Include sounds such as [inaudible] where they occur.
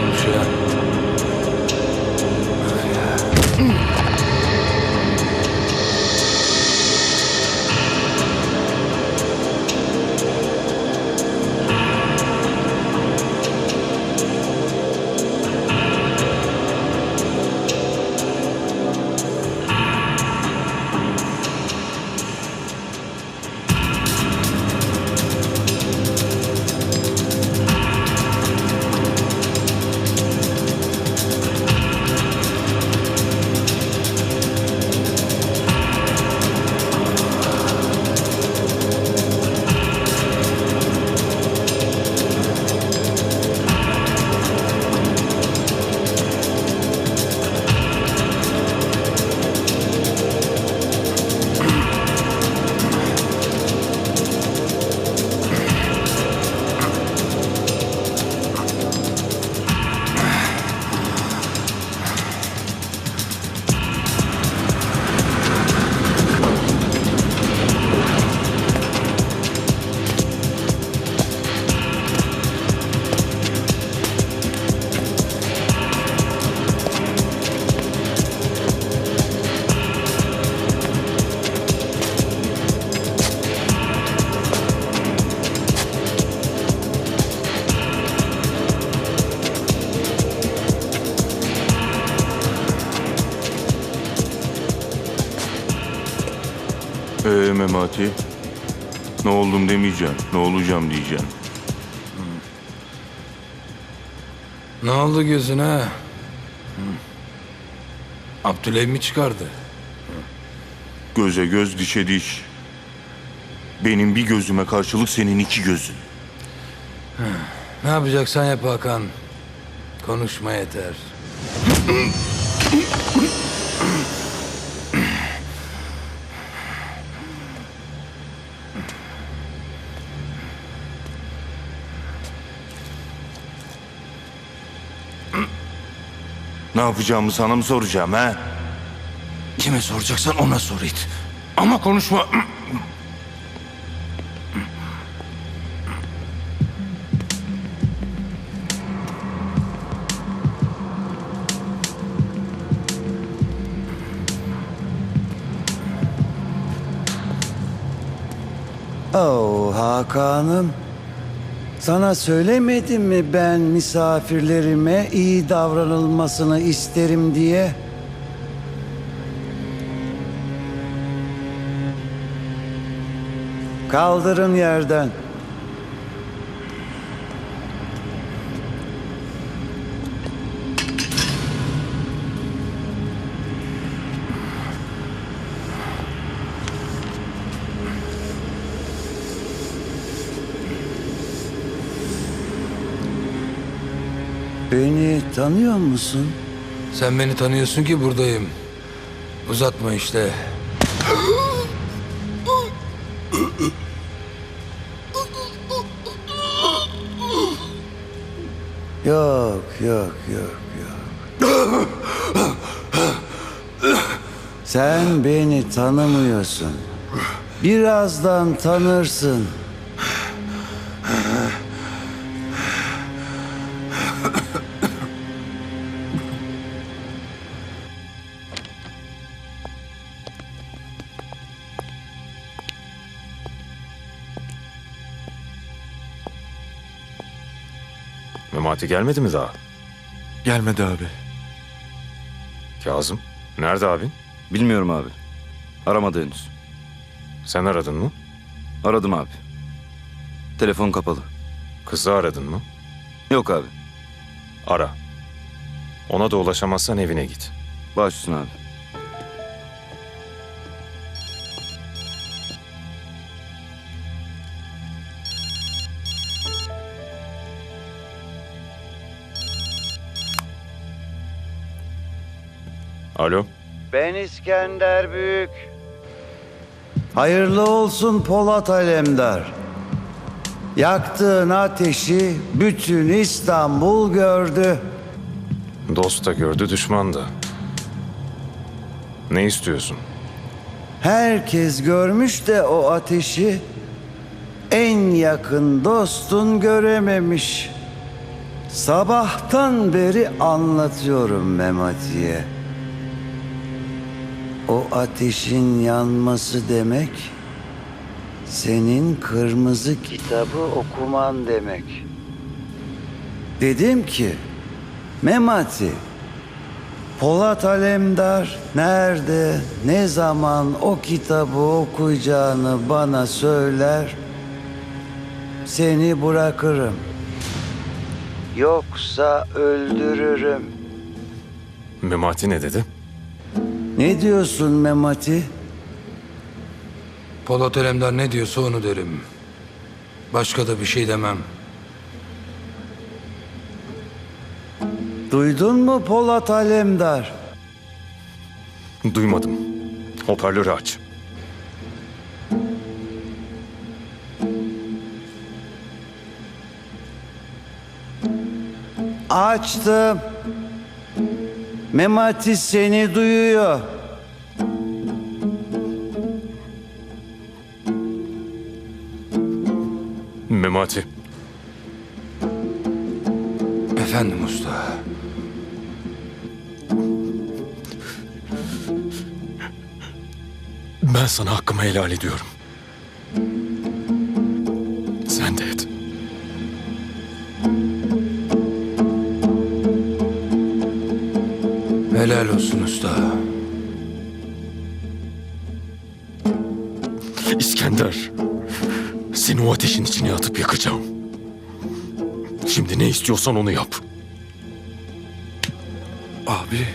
ya. Ee Memati? Ne oldum demeyeceksin. Ne olacağım diyeceksin. Ne oldu gözüne? Abdüley mi çıkardı? Göze göz dişe diş. Benim bir gözüme karşılık senin iki gözün. Ne yapacaksan yap Hakan. Konuşma yeter. [laughs] Ne yapacağımı sana mı soracağım ha? Kime soracaksan ona sor it. Ama konuşma. Oh Hakan'ım. Sana söylemedim mi ben misafirlerime iyi davranılmasını isterim diye? Kaldırın yerden. Beni tanıyor musun? Sen beni tanıyorsun ki buradayım. Uzatma işte. Yok, yok, yok, yok. Sen beni tanımıyorsun. Birazdan tanırsın. Memati gelmedi mi daha? Gelmedi abi. Kazım. Nerede abin? Bilmiyorum abi. Aramadı henüz. Sen aradın mı? Aradım abi. Telefon kapalı. Kızı aradın mı? Yok abi. Ara. Ona da ulaşamazsan evine git. Baş üstüne abi. Alo. Ben İskender Büyük. Hayırlı olsun Polat Alemdar. Yaktığın ateşi bütün İstanbul gördü. Dost da gördü, düşman da. Ne istiyorsun? Herkes görmüş de o ateşi en yakın dostun görememiş. Sabahtan beri anlatıyorum Memati'ye. O ateşin yanması demek senin kırmızı kitabı okuman demek. Dedim ki Memati Polat Alemdar nerede, ne zaman o kitabı okuyacağını bana söyler, seni bırakırım. Yoksa öldürürüm. Memati ne dedi? Ne diyorsun Memati? Polat Alemdar ne diyorsa onu derim. Başka da bir şey demem. Duydun mu Polat Alemdar? Duymadım. Hoparlörü aç. Açtım. Memati seni duyuyor. Memati. Efendim usta. Ben sana hakkımı helal ediyorum. Helal olsun usta. İskender. Seni o ateşin içine atıp yakacağım. Şimdi ne istiyorsan onu yap. Abi